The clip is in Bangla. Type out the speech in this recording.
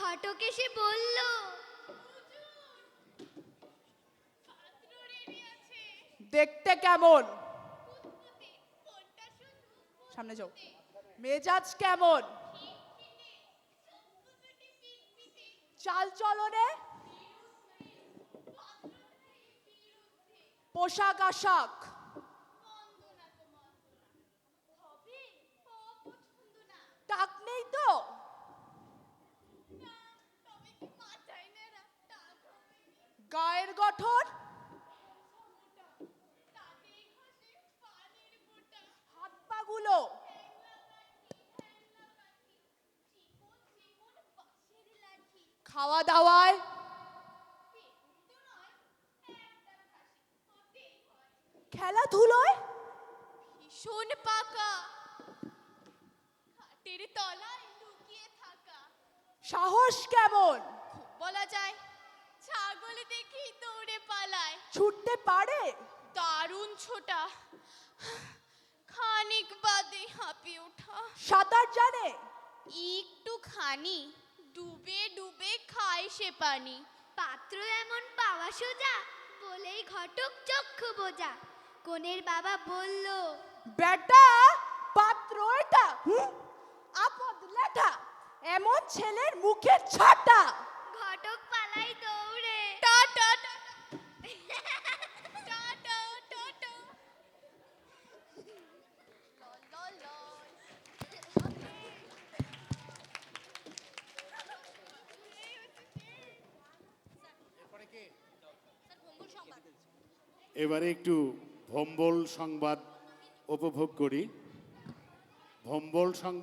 ঘটক এসে বলল দেখতে কেমন? সামনে যাও। মেজাজ কেমন? চাল চলনে? পোশাক আশাক? গায়ের গঠন? হাত পাগুলো খাওয়া দাওয়ায় খেলাধুলোয়। ভীষণ পাকা। খাটের তলায় লুকিয়ে থাকা। সাহস কেমন? বলা যায়। ছাগল দেখি দৌড়ে পালায়। ছুটতে পারে? দারুণ ছোটা। খানিক বাদে হাঁপিয়ে ওঠা। সাঁতার জানে? একটু খানি ডুবে ডুবে খায় সে পানি। পাত্র এমন পাওয়া সোজা বলেই ঘটক চক্ষু বোঝা। কনের বাবা বলল বেটা পাত্র এটা? আপদ লেঠা। এমন ছেলের মুখে ছাটা। এবারে একটু ভম্বল সংবাদ উপভোগ করি। ভম্বল সংবাদ